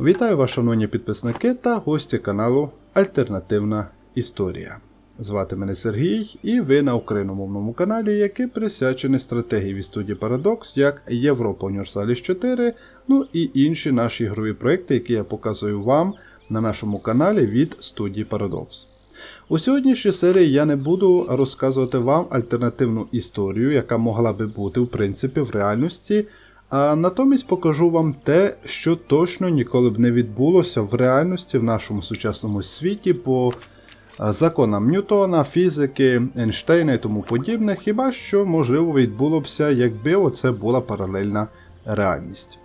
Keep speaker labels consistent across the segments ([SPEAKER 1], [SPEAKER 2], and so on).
[SPEAKER 1] Вітаю вас, шановні підписники та гості каналу Альтернативна Історія. Звати мене Сергій, і ви на україномовному каналі, який присвячений стратегії від студії Paradox, як Європа Універсаліс 4, ну і інші наші ігрові проекти, які я показую вам на нашому каналі від студії Paradox. У сьогоднішній серії я не буду розказувати вам альтернативну історію, яка могла би бути в принципі в реальності. А натомість покажу вам те, що точно ніколи б не відбулося в реальності в нашому сучасному світі по законам Ньютона, фізики, Ейнштейна і тому подібне, хіба що можливо відбулося, якби оце була паралельна реальність.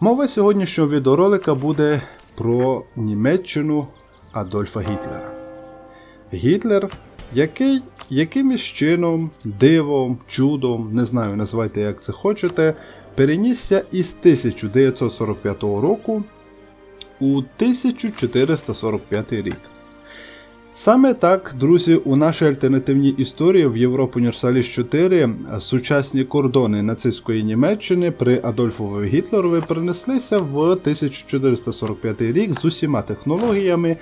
[SPEAKER 1] Мова сьогоднішнього відеоролика буде про Німеччину Адольфа Гітлера. Гітлер, який якимось чином, дивом, чудом, не знаю, називайте як це хочете, перенісся із 1945 року у 1445 рік. Саме так, друзі, у нашій альтернативній історії в Європу Універсаліс 4 сучасні кордони нацистської Німеччини при Адольфові Гітлерові перенеслися в 1445 рік з усіма технологіями,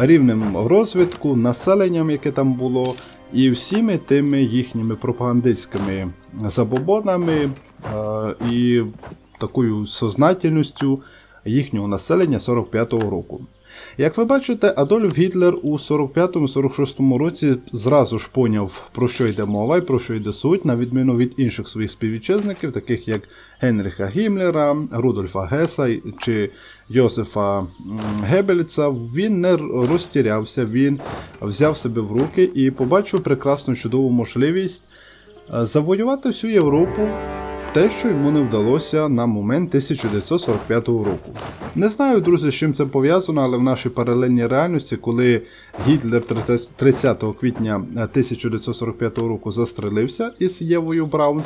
[SPEAKER 1] рівнем розвитку, населенням, яке там було, і всіми тими їхніми пропагандистськими забобонами е, і такою сознательністю їхнього населення 45-го року. Як ви бачите, Адольф Гітлер у 45-46 році зразу ж поняв, про що йде мова і про що йде суть, на відміну від інших своїх співвітчизників, таких як Генріха Гімлера, Рудольфа Геса чи Йосифа Гебельца, він не розтірявся, він взяв себе в руки і побачив прекрасну чудову можливість завоювати всю Європу те, що йому не вдалося на момент 1945 року. Не знаю, друзі, з чим це пов'язано, але в нашій паралельній реальності, коли Гітлер 30 квітня 1945 року застрелився із Євою Браун,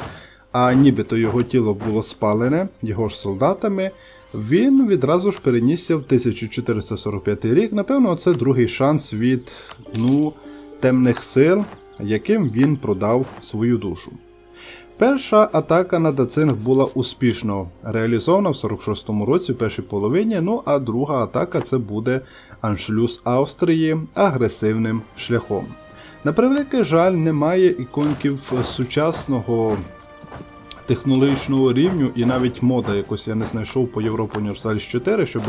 [SPEAKER 1] а нібито його тіло було спалене його ж солдатами, він відразу ж перенісся в 1445 рік. Напевно, це другий шанс від ну, темних сил, яким він продав свою душу. Перша атака на Дацинг була успішно реалізована в 46-му році, в першій половині. Ну а друга атака це буде аншлюз Австрії агресивним шляхом. На превеликий жаль, немає іконків сучасного технологічного рівню, і навіть мода якось я не знайшов по Європу Універсаліс 4, щоб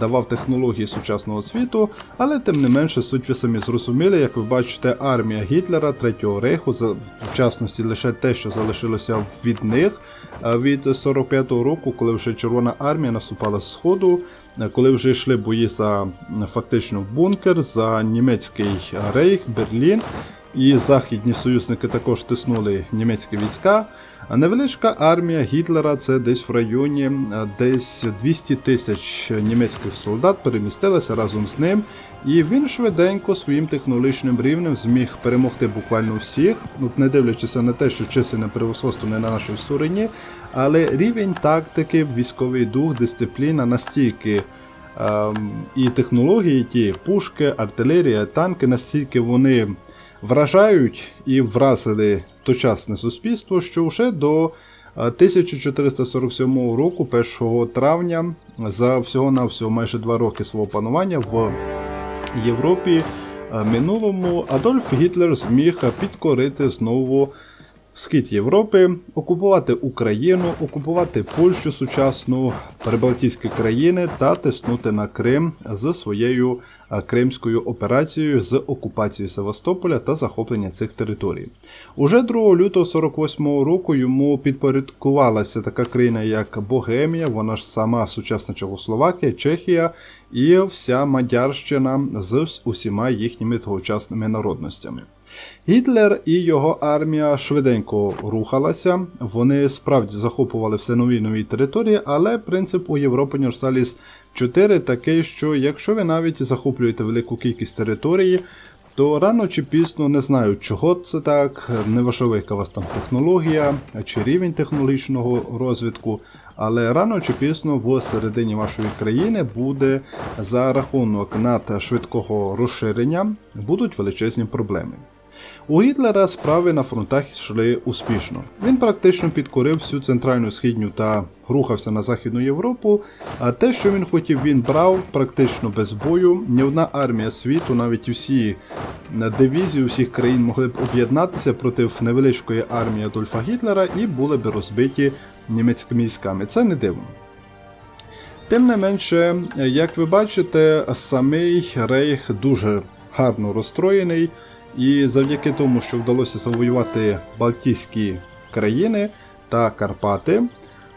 [SPEAKER 1] давав технології сучасного світу, але тим не менше суть ви самі зрозуміли, як ви бачите, армія Гітлера Третього рейху, в частності лише те, що залишилося від них від 45-го року, коли вже Червона армія наступала з сходу. Коли вже йшли бої за фактично бункер, за німецький рейх, Берлін, і західні союзники також тиснули німецькі війська. Невеличка армія Гітлера, це десь в районі десь 200 тисяч німецьких солдат перемістилася разом з ним, і він швиденько своїм технологічним рівнем зміг перемогти буквально всіх, От не дивлячись на те, що чисельне превосходство не на нашій стороні, але рівень тактики, військовий дух, дисципліна настільки. Ем, і технології, ті пушки, артилерія, танки, настільки вони вражають і вразили тогочасне суспільство, що вже до 1447 року, 1 травня, за всього-навсього майже два роки свого панування в Європі минулому Адольф Гітлер зміг підкорити знову схід Європи, окупувати Україну, окупувати Польщу сучасну, Прибалтійські країни та тиснути на Крим з своєю кримською операцією з окупацією Севастополя та захоплення цих територій. Уже 2 лютого 48 року йому підпорядкувалася така країна, як Богемія, вона ж сама сучасна Чехословакія, Чехія і вся Мадярщина з усіма їхніми тогочасними народностями. Гітлер і його армія швиденько рухалася, вони справді захоплювали все нові нові території, але принцип у Європі Універсаліс 4 такий, що якщо ви навіть захоплюєте велику кількість території, то рано чи пізно не знаю, чого це так, не важливо, яка вас там технологія чи рівень технологічного розвитку, але рано чи пізно в середині вашої країни буде за рахунок надшвидкого розширення будуть величезні проблеми. У Гітлера справи на фронтах йшли успішно. Він практично підкорив всю центральну східню та рухався на Західну Європу, а те, що він хотів, він брав практично без бою. Ні одна армія світу, навіть усі дивізії усіх країн могли б об'єднатися проти невеличкої армії Адольфа Гітлера і були б розбиті німецькими військами. Це не дивно. Тим не менше, як ви бачите, самий рейх дуже гарно розстроєний, і завдяки тому, що вдалося завоювати Балтійські країни та Карпати,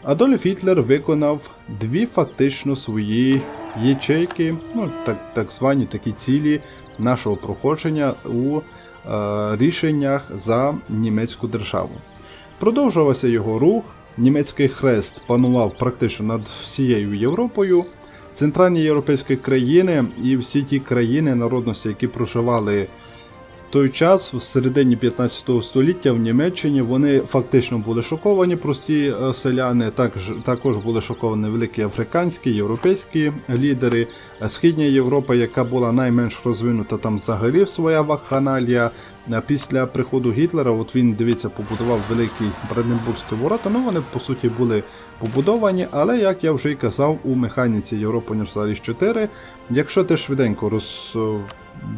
[SPEAKER 1] Адольф Гітлер виконав дві фактично свої ячейки, ну так, так звані такі цілі нашого проходження у е, рішеннях за німецьку державу. Продовжувався його рух. Німецький хрест панував практично над всією Європою. Центральні європейські країни і всі ті країни народності, які проживали той час, в середині 15 століття в Німеччині, вони фактично були шоковані, прості е, селяни. Також, також були шоковані великі африканські, європейські лідери. Е, Східня Європа, яка була найменш розвинута, там взагалі своя вакханалія. Е, Після приходу Гітлера, от він дивіться, побудував великі Бранденбурзькі ворота. Ну вони по суті були побудовані, але як я вже й казав, у механіці Європа Універсаліс 4, якщо ти швиденько роз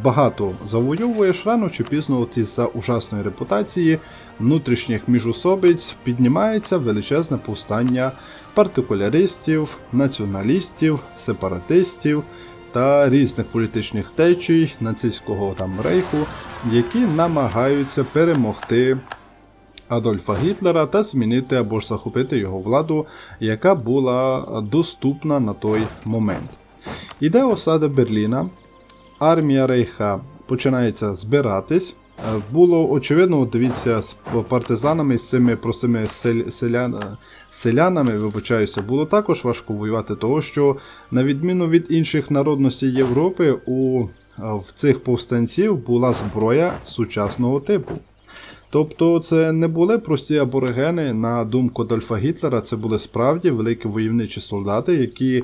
[SPEAKER 1] багато завойовуєш, рано чи пізно із-за ужасної репутації внутрішніх міжусобиць піднімається величезне повстання партикуляристів, націоналістів, сепаратистів та різних політичних течій нацистського там рейху, які намагаються перемогти. Адольфа Гітлера та змінити або ж захопити його владу, яка була доступна на той момент. Іде осада Берліна, армія Рейха починається збиратись. Е, Було очевидно, дивіться, з партизанами, з цими простими сель- селян, селянами, вибачаюся, було також важко воювати, того що, на відміну від інших народностей Європи, у е, в цих повстанців була зброя сучасного типу. Тобто це не були прості аборигени, на думку Адольфа Гітлера, це були справді великі войовничі солдати, які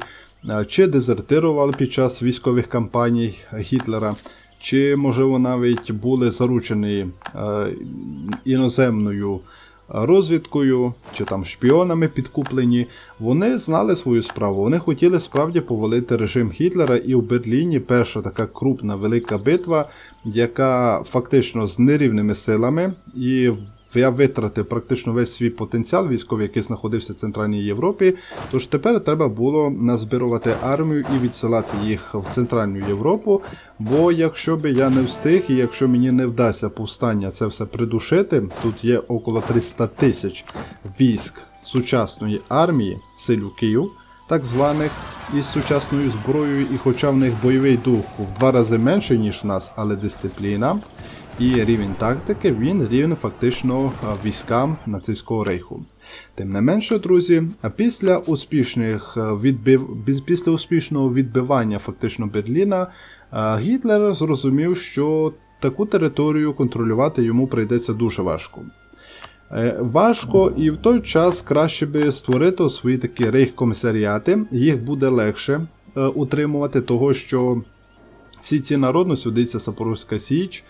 [SPEAKER 1] чи дезертирували під час військових кампаній Гітлера, чи, можливо, навіть були заручені е, іноземною розвідкою, чи там шпіонами підкуплені. Вони знали свою справу. Вони хотіли справді повалити режим Гітлера, і в Берліні перша така крупна велика битва, яка фактично з нерівними силами і я витратив практично весь свій потенціал військовий, який знаходився в Центральній Європі. Тож тепер треба було назбирувати армію і відсилати їх в Центральну Європу. Бо якщо би я не встиг, і якщо мені не вдасться повстання це все придушити, тут є около 300 тисяч військ сучасної армії селюків, так званих із сучасною зброєю, і хоча в них бойовий дух в два рази менший, ніж в нас, але дисципліна. І рівень тактики він рівень фактично військам нацистського рейху. Тим не менше, друзі, після успішних відбив... після успішного відбивання фактично Берліна, Гітлер зрозумів, що таку територію контролювати йому прийдеться дуже важко. Е, Важко і в той час краще би створити свої такі рейх-комісаріати, їх буде легше е, утримувати, того що всі ці народності, дивіться Запорозька Січ,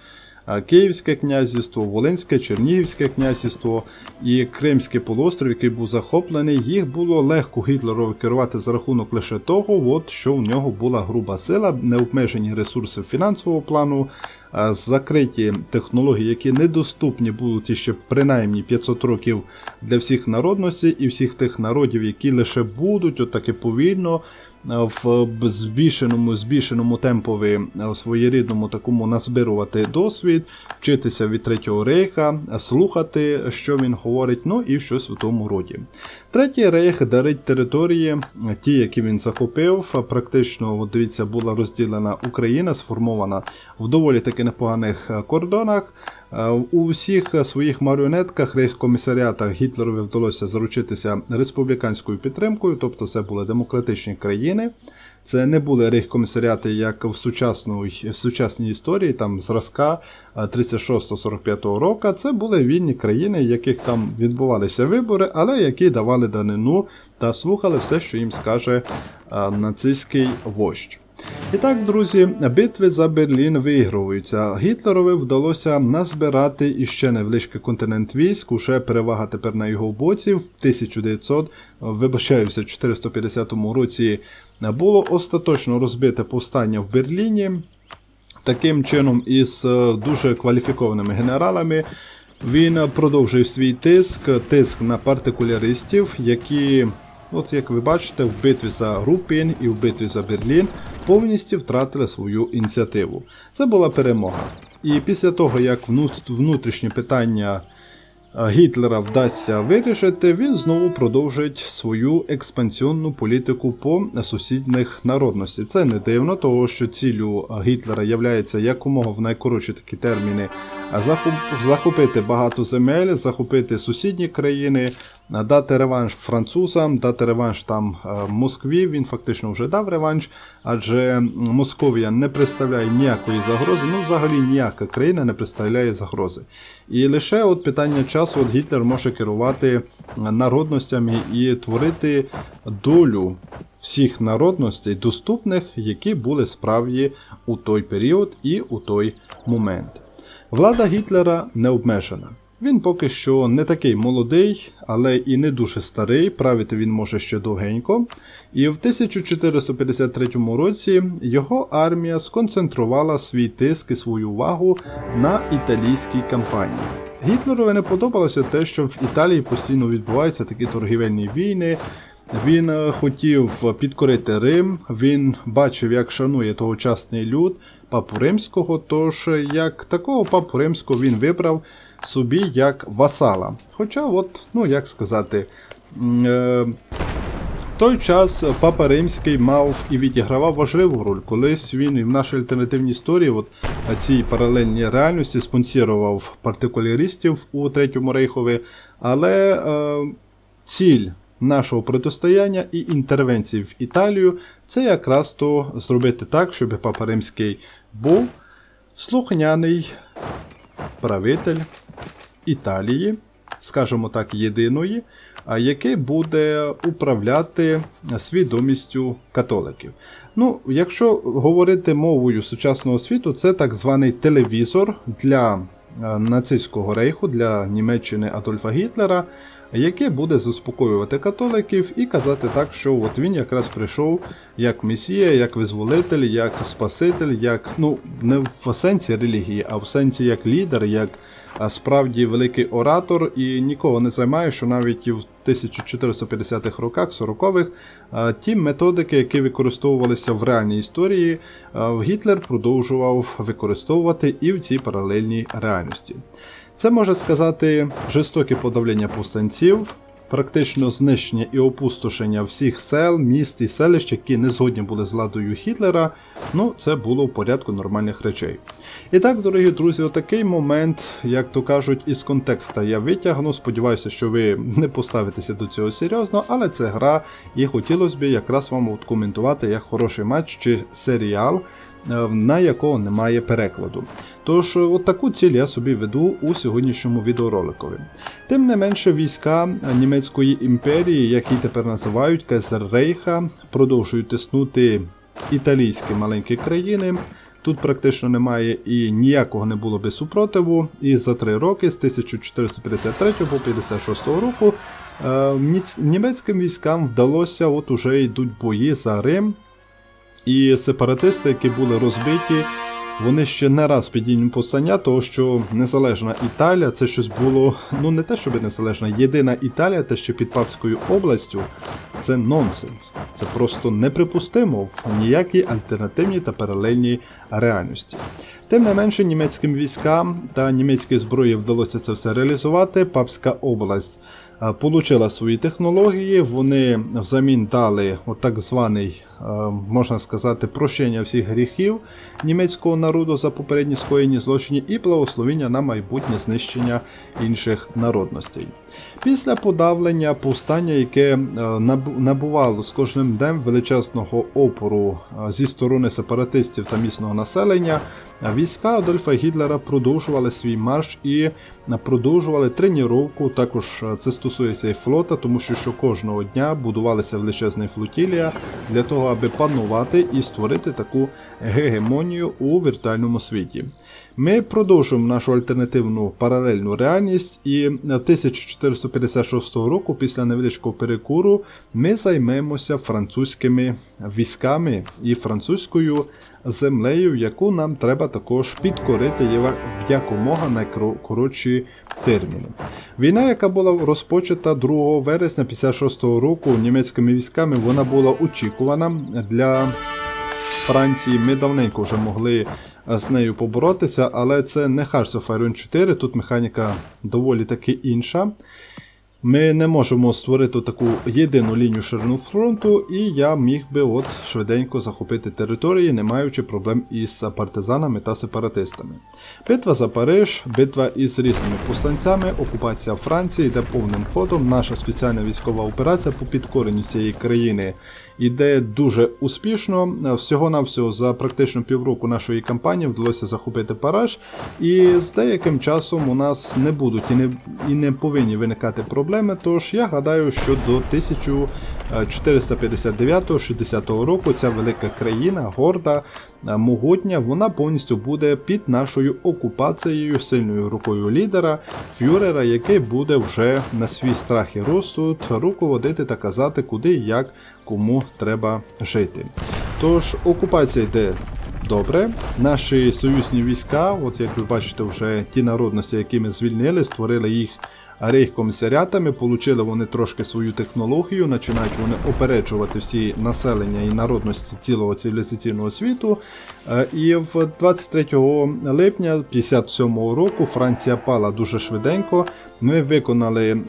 [SPEAKER 1] Київське князівство, Волинське, Чернігівське князівство і Кримський полуострів, який був захоплений, їх було легко Гітлеру керувати за рахунок лише того, от, що в нього була груба сила, необмежені ресурси фінансового плану, закриті технології, які недоступні будуть іще принаймні 500 років для всіх народностей і всіх тих народів, які лише будуть отаки повільно в збільшеному, збільшеному темпові е, своєрідному такому назбирувати досвід, вчитися від Третього рейха, слухати, що він говорить, ну і щось в тому роді. Третій рейх дарить території, ті, які він захопив. Практично, от дивіться, була розділена Україна, сформована в доволі таки непоганих е, кордонах. Е, У всіх своїх маріонетках рейхскомісаріатах Гітлерові вдалося заручитися республіканською підтримкою, тобто це були демократичні країни. Це не були рейхкомісаріати, як в сучасної, в сучасній історії, там зразка е, 36-45 року. Це були вільні країни, в яких там відбувалися вибори, але які давали данину та слухали все, що їм скаже е, нацистський вождь. І так, друзі, битви за Берлін виігруються. Гітлерові вдалося назбирати іще невеличкий континент військ, уже перевага тепер на його боці. В 1900, вибачаюся, 450 році було остаточно розбите повстання в Берліні. Таким чином, із е, дуже кваліфікованими генералами він продовжив свій тиск, тиск на партикуляристів, які, от як ви бачите, в битві за Рупін і в битві за Берлін повністю втратили свою ініціативу. Це була перемога. І після того, як внут- внутрішні питання Гітлера вдасться вирішити, він знову продовжить свою експансіонну політику по сусідних народності. Це не дивно, того що ціллю Гітлера являється якомога в найкоротші такі терміни захопити багато земель, захопити сусідні країни, дати реванш французам, дати реванш там е, Москві. Він фактично вже дав реванш, адже Московія не представляє ніякої загрози. Ну, взагалі ніяка країна не представляє загрози. І лише от питання часу от Гітлер може керувати народностями і творити долю всіх народностей доступних, які були справді у той період і у той момент. Влада Гітлера не обмежена. Він поки що не такий молодий, але і не дуже старий, правити він може ще довгенько. І в 1453 році його армія сконцентрувала свій тиск і свою увагу на італійській кампанії. Гітлерові не подобалося те, що в Італії постійно відбуваються такі торгівельні війни. Він е, хотів підкорити Рим, він бачив, як шанує тогочасний люд папу римського. Тож як такого папу римського він вибрав собі як васала. Хоча, от, ну як сказати, е, той час папа римський мав і відігравав важливу роль. Колись він і в нашій альтернативній історії, от цій паралельній реальності, спонсірував партикулярістів у Третьому Рейхові, але е, ціль нашого протистояння і інтервенції в Італію це якраз то зробити так, щоб папа римський був слухняний правитель Італії, скажімо так, єдиної, який буде управляти свідомістю католиків. Ну, якщо говорити мовою сучасного світу, це так званий телевізор для е, нацистського рейху, для Німеччини Адольфа Гітлера, який буде заспокоювати католиків і казати так, що от він якраз прийшов як месія, як визволитель, як спаситель, як ну не в сенсі релігії, а в сенсі як лідер, як справді великий оратор, і нікого не займає, що навіть в 1450-х роках, 40-х, ті методики, які використовувалися в реальній історії, Гітлер продовжував використовувати і в цій паралельній реальності. Це може сказати жорстоке подавлення повстанців, практично знищення і опустошення всіх сел, міст і селищ, які не згодні були з владою Гітлера. Ну, це було в порядку нормальних речей. І так, дорогі друзі, отакий момент, як то кажуть, із контекста я витягну. Сподіваюся, що ви не поставитеся до цього серйозно, але це гра, і хотілося б якраз вам от коментувати як хороший матч чи серіал. Е, На якого немає перекладу. Тож, е, от таку ціль я собі веду у сьогоднішньому відеороликові. Тим не менше, війська німецької імперії, як її тепер називають Рейха, продовжують тиснути італійські маленькі країни. Тут практично немає і ніякого не було без супротиву. І за три роки з 1453 по 56 року е, німецьким військам вдалося, от уже йдуть бої за Рим. І сепаратисти, які були розбиті, вони ще не раз підіймуть повстання, того що незалежна Італія це щось було, ну не те, щоб незалежна, єдина Італія, те ще під Папською областю, це нонсенс. Це просто неприпустимо в ніякій альтернативній та паралельній реальності. Тим не менше, німецьким військам та німецькій зброї вдалося це все реалізувати. Папська область е, получила свої технології, вони взамін дали так званий, можна сказати, прощення всіх гріхів німецького народу за попередні скоєні злочини і благословіння на майбутнє знищення інших народностей. Після подавлення повстання, яке е, набувало з кожним днем величезного опору е, зі сторони сепаратистів та місного населення, е, війська Адольфа Гітлера продовжували свій марш і продовжували треніровку. Також це стосується і флота, тому що, що кожного дня будувалася величезна флотілія для того, аби панувати і створити таку гегемонію у віртуальному світі. Ми продовжуємо нашу альтернативну паралельну реальність, і 1456 року, після невеличкого перекуру, ми займемося французькими військами і французькою землею, яку нам треба також підкорити якомога найкоротші терміни. Війна, яка була розпочата 2 вересня 56 року німецькими військами, вона була очікувана для Франції. Ми давненько вже могли з нею поборотися, але це не Hearts of Iron 4, тут механіка доволі таки інша. Ми не можемо створити таку єдину лінію ширину фронту, і я міг би от швиденько захопити території, не маючи проблем із партизанами та сепаратистами. Битва за Париж, битва із різними повстанцями, окупація Франції йде повним ходом. Наша спеціальна військова операція по підкоренню цієї країни іде дуже успішно. Всього-навсього за практично півроку нашої кампанії вдалося захопити Париж, і з деяким часом у нас не будуть і не, і не повинні виникати проблеми. Тож я гадаю, що до 1459-60 року ця велика країна, горда, е, могутня, вона повністю буде під нашою окупацією, сильною рукою лідера, фюрера, який буде вже на свій страх і розсуд руководити та казати, куди і як кому треба жити. Тож окупація йде добре. Наші союзні війська, от як ви бачите, вже ті народності, які ми звільнили, створили їх рейхкомісаріатами, получили вони трошки свою технологію, починають вони опереджувати всі населення і народності цілого цивілізаційного світу. Е, І в 23 липня 57 року Франція пала дуже швиденько. Ми виконали е,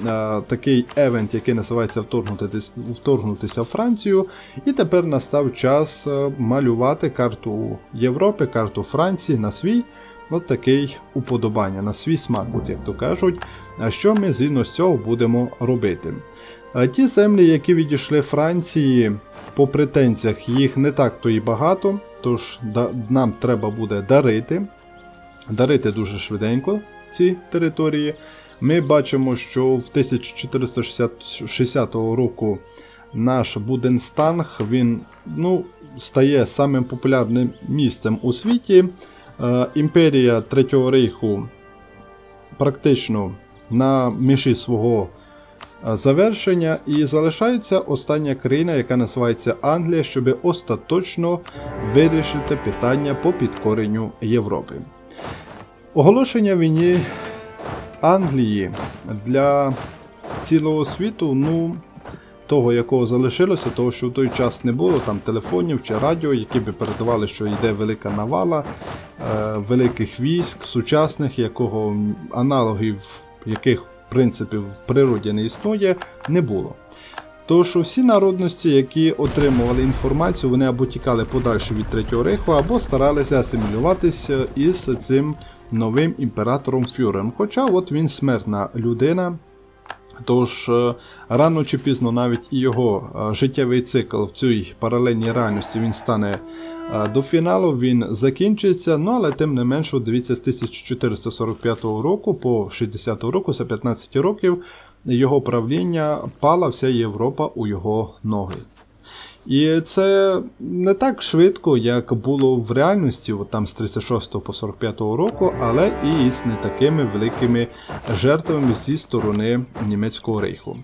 [SPEAKER 1] такий евент, який називається вторгнутися, вторгнутися в Францію. І тепер настав час е, малювати карту Європи, карту Франції на свій от такий уподобання, на свій смак, от як то кажуть. А що ми згідно з цього будемо робити? Ті землі, які відійшли Франції, по претензіях їх не так то і багато, тож нам треба буде дарити. Дарити дуже швиденько ці території. Ми бачимо, що в 1460 року наш Буденстанг він ну, стає самим популярним місцем у світі. Е, Імперія Третього Рейху практично на межі свого е, завершення, і залишається остання країна, яка називається Англія, щоб остаточно вирішити питання по підкоренню Європи. Оголошення війни Англії для цілого світу, ну, того, якого залишилося, того, що в той час не було там телефонів чи радіо, які би передавали, що йде велика навала великих військ, сучасних, якого аналогів, яких в принципі в природі не існує, не було. Тож всі народності, які отримували інформацію, вони або тікали подальше від Третього Рейху, або старалися асимілюватися із цим новим імператором Фюрером. Хоча от він смертна людина, Тож е, рано чи пізно навіть і його е, життєвий цикл в цій паралельній реальності він стане е, до фіналу, він закінчиться. Ну але тим не менше, дивіться, з 1445 року по 60 року, за 15 років, його правління пала вся Європа у його ноги. І це не так швидко, як було в реальності, от там з 36 по 45 року, але і з не такими великими жертвами зі сторони німецького рейху.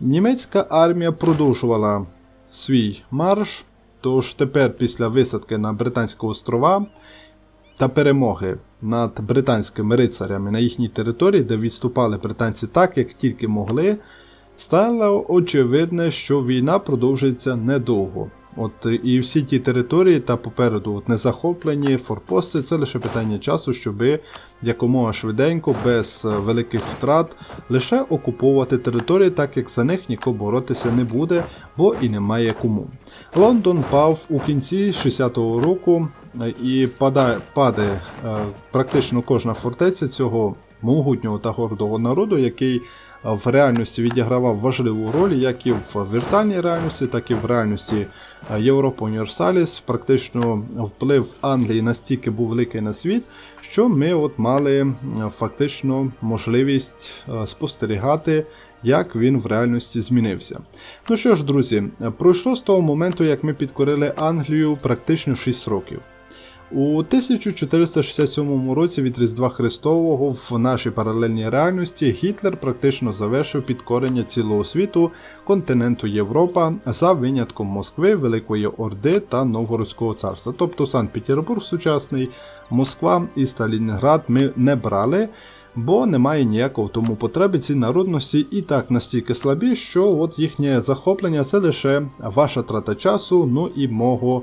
[SPEAKER 1] Німецька армія продовжувала свій марш, тож тепер після висадки на Британські острова та перемоги над британськими рицарями на їхній території, де відступали британці так, як тільки могли, стало очевидне, що війна продовжується недовго. От і всі ті території та попереду от незахоплені форпости це лише питання часу, щоб якомога швиденько, без е, великих втрат, лише окуповувати території, так як за них нікого боротися не буде, бо і немає кому. Лондон пав у кінці 60-го року е, і падає, падає е, практично кожна фортеця цього могутнього та гордого народу, який в реальності відігравав важливу роль як і в віртуальній реальності, так і в реальності е, Європа Універсаліс. Практично вплив Англії настільки був великий на світ, що ми от мали фактично можливість е, спостерігати, як він в реальності змінився. Ну що ж, друзі, е, пройшло з того моменту, як ми підкорили Англію практично 6 років. У 1467 році від Різдва Христового в нашій паралельній реальності Гітлер практично завершив підкорення цілого світу континенту Європа за винятком Москви, Великої Орди та Новгородського царства. Тобто Санкт-Петербург сучасний, Москва і Сталінград ми не брали. Бо немає ніякого тому потреби ці народності і так настільки слабі, що от їхнє захоплення це лише ваша трата часу, ну і мого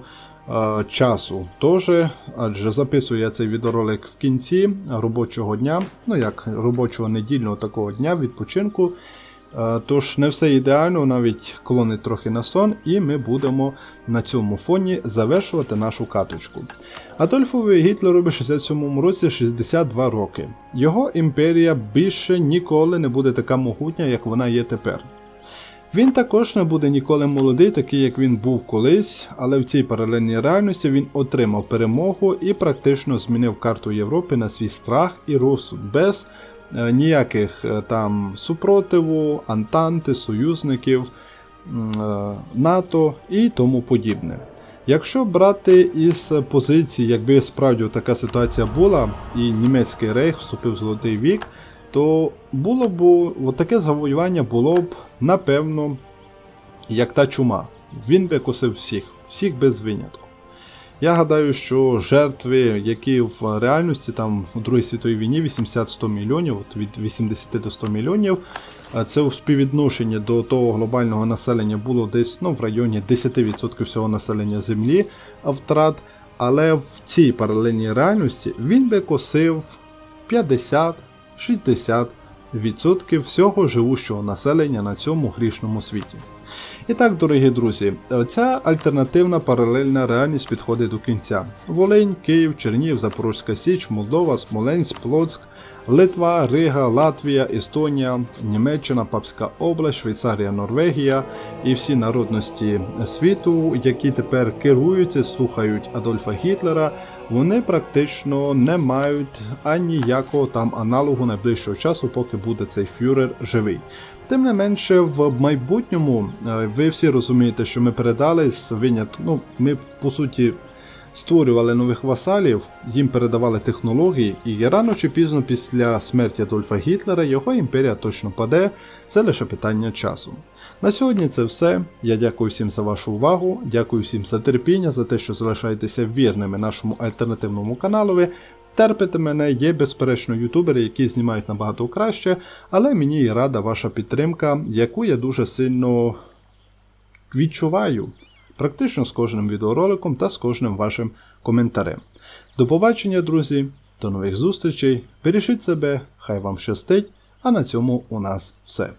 [SPEAKER 1] часу. Тож, адже записую я цей відеоролик в кінці робочого дня, ну як робочого недільного такого дня відпочинку. Е, Тож не все ідеально, навіть клонить трохи на сон, і ми будемо на цьому фоні завершувати нашу каточку. Адольфові Гітлерові 67 році 62 роки. Його імперія більше ніколи не буде така могутня, як вона є тепер. Він також не буде ніколи молодий, такий як він був колись, але в цій паралельній реальності він отримав перемогу і практично змінив карту Європи на свій страх і розсуд без е, ніяких е, там супротиву, антанти, союзників, е, НАТО і тому подібне. Якщо брати із позиції, якби справді така ситуація була, і німецький рейх вступив в золотий вік, то було б таке завоювання було б напевно як та чума. Він би косив всіх, всіх без винятку. Я гадаю, що жертви, які в реальності там у Другій світовій війні 80-100 мільйонів, от від 80 до 100 мільйонів, це у співвідношенні до того глобального населення було десь ну, в районі 10% всього населення Землі втрат. Але в цій паралельній реальності він би косив 50-60% всього живущого населення на цьому грішному світі. І так, дорогі друзі, ця альтернативна паралельна реальність підходить до кінця. Волинь, Київ, Чернігів, Запорозька Січ, Молдова, Смоленськ, Плоцьк, Литва, Рига, Латвія, Естонія, Німеччина, Папська область, Швейцарія, Норвегія і всі народності світу, які тепер керуються, слухають Адольфа Гітлера, вони практично не мають аніякого там аналогу найближчого часу, поки буде цей фюрер живий. Тим не менше, в майбутньому е, ви всі розумієте, що ми передали з винятку. Ну, ми по суті створювали нових васалів, їм передавали технології, і рано чи пізно після смерті Адольфа Гітлера його імперія точно паде. Це лише питання часу. На сьогодні це все. Я дякую всім за вашу увагу, дякую всім за терпіння, за те, що залишаєтеся вірними нашому альтернативному каналові. Терпите мене, є безперечно ютубери, які знімають набагато краще, але мені і рада ваша підтримка, яку я дуже сильно відчуваю практично з кожним відеороликом та з кожним вашим коментарем. До побачення, друзі, до нових зустрічей. Бережіть себе, хай вам щастить, а на цьому у нас все.